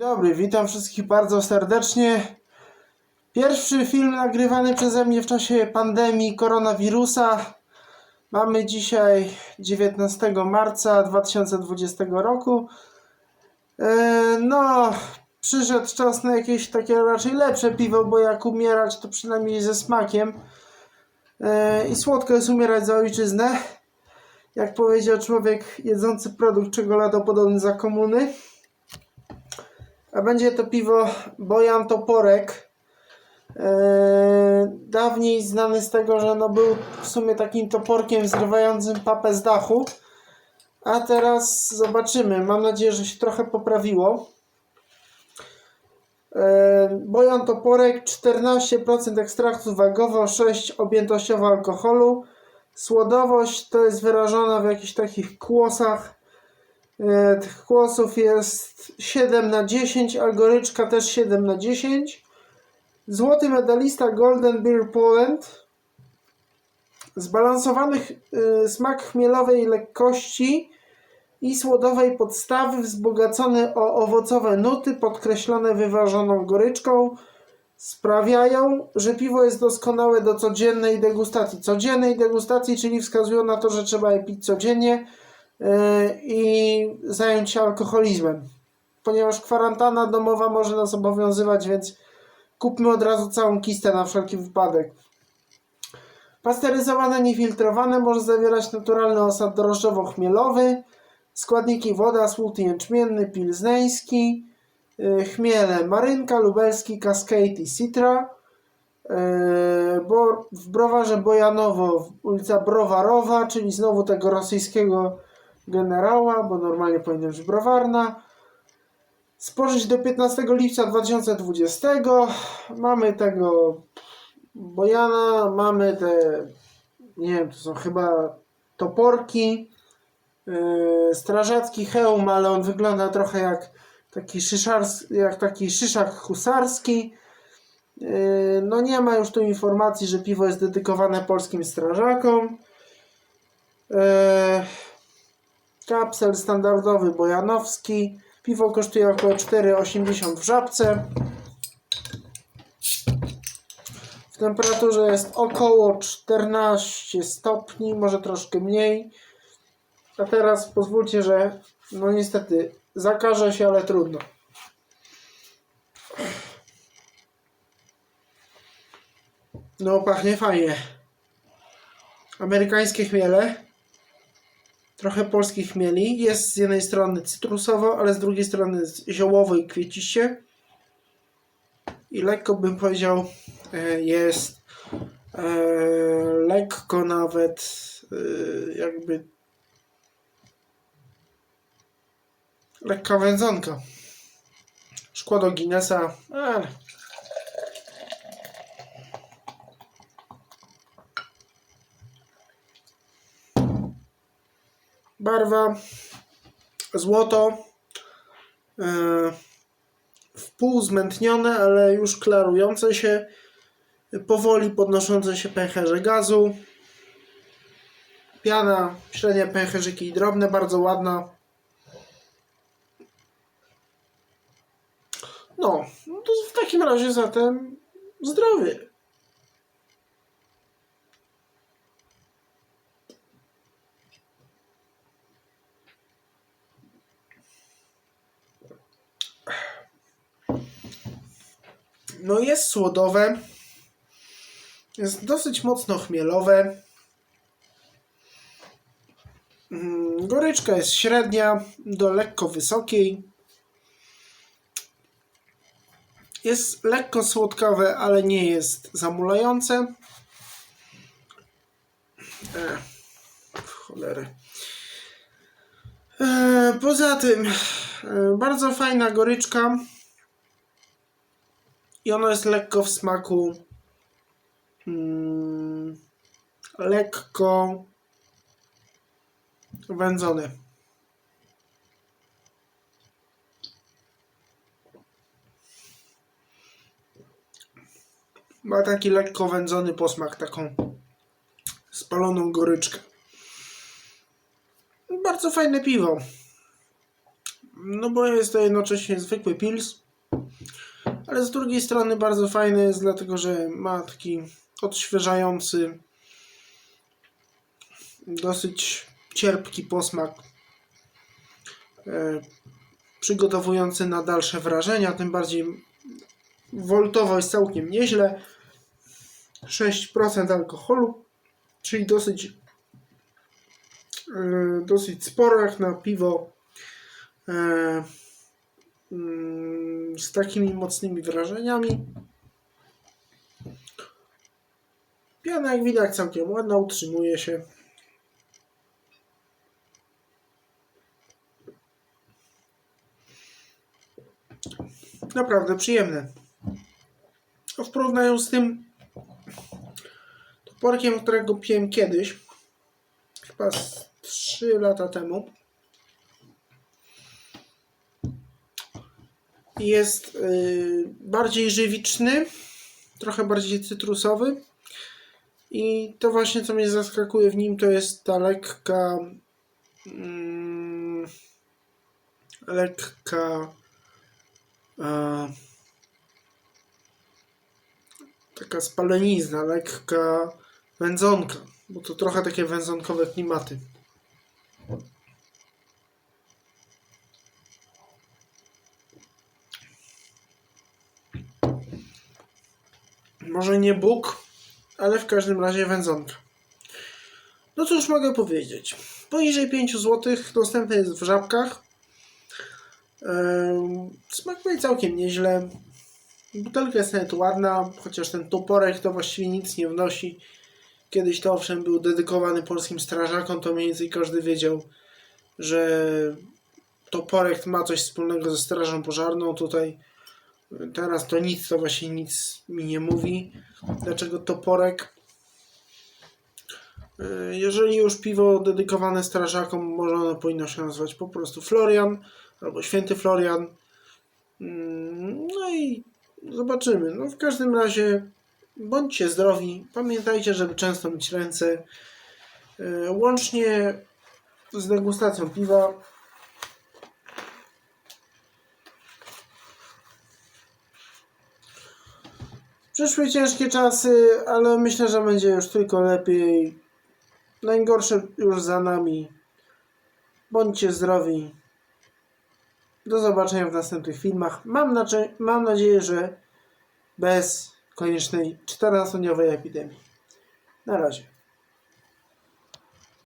Dobry, witam wszystkich bardzo serdecznie. Pierwszy film nagrywany przeze mnie w czasie pandemii koronawirusa. Mamy dzisiaj 19 marca 2020 roku. E, No, przyszedł czas na jakieś takie raczej lepsze piwo, bo jak umierać, to przynajmniej ze smakiem. E, I słodko jest umierać za ojczyznę. Jak powiedział człowiek jedzący produkt czekoladopodobny za komuny. A będzie to piwo Bojan Toporek. Eee, dawniej znany z tego, że no był w sumie takim toporkiem zrywającym papę z dachu. A teraz zobaczymy. Mam nadzieję, że się trochę poprawiło. Eee, Bojan Toporek 14% ekstraktu wagowo, 6 objętościowo alkoholu. Słodowość to jest wyrażona w jakichś takich kłosach. E, Tych głosów jest 7 na 10, a goryczka też 7 na 10. Złoty medalista Golden Beer Poland. Zbalansowany ch- y, smak chmielowej lekkości i słodowej podstawy, wzbogacony o owocowe nuty, podkreślone wyważoną goryczką, sprawiają, że piwo jest doskonałe do codziennej degustacji. Codziennej degustacji, czyli wskazują na to, że trzeba je pić codziennie i zająć się alkoholizmem. Ponieważ kwarantanna domowa może nas obowiązywać, więc kupmy od razu całą kistę na wszelki wypadek. Pasteryzowane, niefiltrowane może zawierać naturalny osad drożdżowo-chmielowy, składniki woda, słód jęczmienny, pilzneński, yy, chmiele marynka, lubelski, cascade i citra. Bo w browarze Bojanowo ulica Browarowa, czyli znowu tego rosyjskiego generała, bo normalnie powinno być browarna. Spożyć do 15 lipca 2020. Mamy tego Bojana, mamy te, nie wiem, to są chyba toporki, yy, strażacki hełm, ale on wygląda trochę jak taki, szyszars, jak taki szyszak husarski. Yy, No nie ma już tu informacji, że piwo jest dedykowane polskim strażakom. Yy, Kapsel standardowy bojanowski. Piwo kosztuje około 4,80 w żabce. W temperaturze jest około 14 stopni, może troszkę mniej. A teraz pozwólcie, że no niestety zakażę się, ale trudno. No pachnie fajnie. Amerykańskie chmiele. Trochę polskich chmieli. Jest z jednej strony cytrusowo, ale z drugiej strony ziołowo i kwieciście. I lekko bym powiedział, e, jest e, lekko nawet e, jakby lekka wędzonka. Szkło do Guinnessa, ale barwa złoto e, w pół zmętnione, ale już klarujące się powoli podnoszące się pęcherze gazu. Piana, średnie pęcherzyki i drobne, bardzo ładna. No, no to w takim razie zatem zdrowie No jest słodowe. Jest dosyć mocno chmielowe. Mm, Goryczka jest średnia do lekko wysokiej. Jest lekko słodkawe, ale nie jest zamulające. E, w cholerę. E, poza tym, bardzo fajna goryczka. I ono jest lekko w smaku. Mm, lekko wędzone. Ma taki lekko wędzony posmak, taką spaloną goryczkę. Bardzo fajne piwo. No bo jest to jednocześnie zwykły pils, ale z drugiej strony bardzo fajny jest, dlatego że ma taki odświeżający, dosyć cierpki posmak, e, przygotowujący na dalsze wrażenia, tym bardziej woltowo jest całkiem nieźle. 6% alkoholu, czyli dosyć e, dosyć sporo jak na piwo z takimi mocnymi wrażeniami. Piana jak widać całkiem ładna, utrzymuje się. Naprawdę przyjemne. A w porównaniu z tym toporkiem, którego piłem kiedyś, chyba z 3 lata temu, jest y, bardziej żywiczny, trochę bardziej cytrusowy. I to właśnie, co mnie zaskakuje w nim, to jest ta lekka, mm, lekka, e, taka spalenizna, lekka wędzonka, bo to trochę takie wędzonkowe klimaty. Może nie Bóg, ale w każdym razie wędzonka. No cóż mogę powiedzieć. Poniżej 5 zł dostępny jest w żabkach. Ehm, Smakuje całkiem nieźle. Butelka jest nawet ładna, chociaż ten toporek to właściwie nic nie wnosi. Kiedyś to owszem był dedykowany polskim strażakom, to mniej więcej każdy wiedział, że toporek ma coś wspólnego ze strażą pożarną. Tutaj teraz to nic, to właśnie nic mi nie mówi. Dlaczego toporek? E, Jeżeli już piwo dedykowane strażakom, może ono powinno się nazywać po prostu Florian albo Święty Florian. Mm, No i zobaczymy. No w każdym razie bądźcie zdrowi. Pamiętajcie, żeby często myć ręce. E, Łącznie z degustacją piwa. Przyszły ciężkie czasy, ale myślę, że będzie już tylko lepiej. Najgorsze już za nami. Bądźcie zdrowi. Do zobaczenia w następnych filmach. Mam, mam nadzieję, że bez koniecznej 14-dniowej epidemii. Na razie.